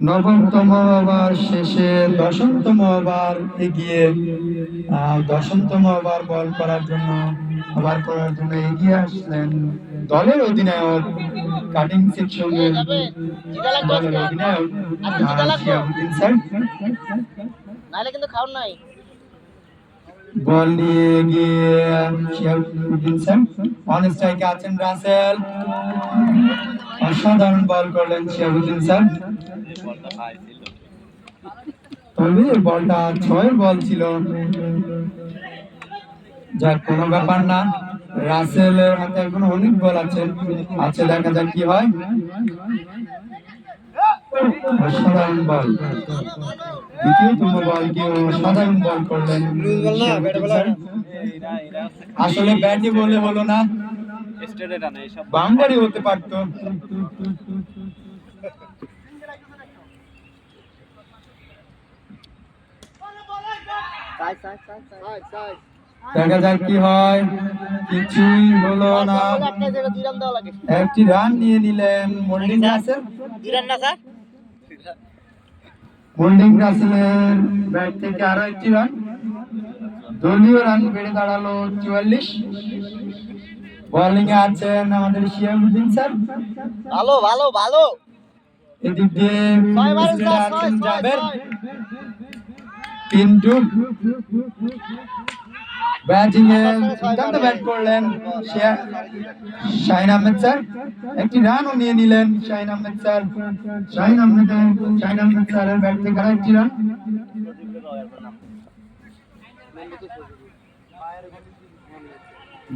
নবমতম over শেষে দশমতম over এগিয়ে দশমতম over বল করার জন্য ওভার করার জন্য এগিয়ে আসলেন দলের অধিনায়ক কাটিং সেকশনের দলের অধিনায়ক স্যার কিন্তু খাওয়ার নাই। বল নিয়ে গিয়ে স্যার অন স্ট্রাইকে আছেন রাসেল। অসাধারণ বল করলেন শিহাবুদ্দিন স্যার। তবে বলটা ছয়ের বল ছিল। যাক, কোনো ব্যাপার না। রাসেলের হাতে এখন অনেক বল আছে। আছে, দেখা যাক কি হয়। অসাধারণ বল। দ্বিতীয়তম বল কি অসাধারণ বল করলেন আসলে ব্যাটই বলে হলো না। বাউন্ডারি হতে পারতো। দেখা যাক কি হয়। কিছুই হলো না। একটা রান নিয়ে নিলেন মোল্ডিং রাসেল দুই রান না স্যার মোল্ডিং রাসেলের ব্যাট থেকে আরও একটি রান দলীয় রান বেড়ে দাঁড়াল চুয়াল্লিশ। বোলিং এ আছেন আমাদের শিয়াবুদ্দিন স্যার। ভালো ভালো ভালো। এদিক দিয়ে আছেন জাবের পিন্টু ব্যাটিং এ দুর্দান্ত ব্যাট করলেন শাহিন আহমেদ স্যার। একটি রানও নিয়ে নিলেন শাহিন আহমেদ স্যার। শাহিন আহমেদ শাহিন আহমেদ স্যারের ব্যাট থেকে একটি রান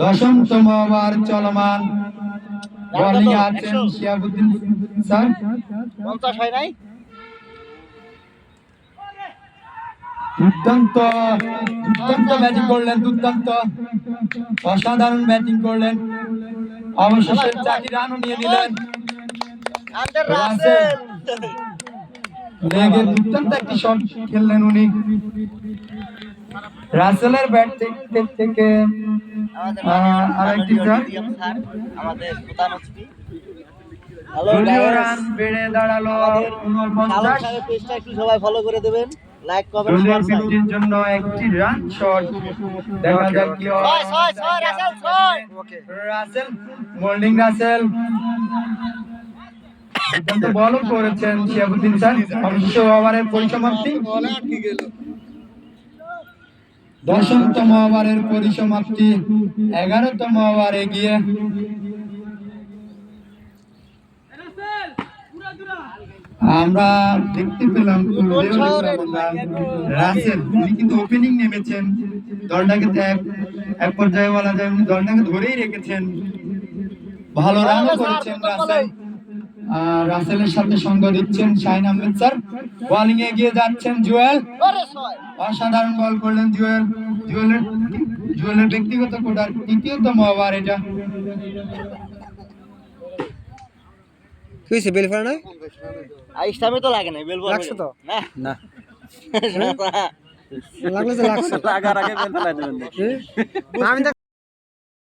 দশমতম ওভার চলমান। বোলিং আছেন শিয়াবুদ্দিন স্যার। পঞ্চাশ হয় নাই? দুর্দান্ত দুর্দান্ত ব্যাটিং করলেন দুর্দান্ত। অসাধারণ ব্যাটিং করলেন। অবশেষে চারটি রানও নিয়ে নিলেন। রাসেল লেগে দুর্দান্ত একটি শট খেললেন উনি। রাসেলের ব্যাট থেকে থেকে আরেকটি রান আমাদের প্রধান অতিথি রান বেড়ে দাঁড়াল উনপঞ্চাশ। পেজটা একটু সবাই ফলো করে দেবেন। লাইক কমেন্ট দলীয় শেয়ার বিরতির জন্য একটি রান শট দেখা যাক কি হয়। ছয় ছয় ছয় রাসেল ছয়। রাসেল মোল্ডিং রাসেল। দুর্দান্ত বলও করেছেন শিয়াবুদ্দিন স্যার। অবশ্য ওভারের পরিসমাপ্তি। দশমতম ওভারের পরিসমাপ্তি। এগারোতম ওভার এগিয়ে আমরা দেখতে পেলাম রাসেল উনি কিন্তু ওপেনিং নেমেছেন। দলটাকে এক এক পর্যায়ে বলা যায় উনি দলটাকে ধরেই রেখেছেন। ভালো রানও করেছেন রাসেল। রাসেলের সাথে সঙ্গ দিচ্ছেন শাহিন আহমেদ স্যার। বোলিং এ গিয়ে যাচ্ছেন জুয়েল। অসাধারণ বল করলেন জুয়েল। জুয়েলের জুয়েলের ব্যক্তিগত কোটার তৃতীয়তম ওভার এটা। কি হয়েছে বেল ফেলা নাই? আইসটামে তো লাগে না বেল বল লাগছে তো? না। না। না। লাগলে তো লাগছে। লাগার আগে বেল ফেলাই দেবেন আমি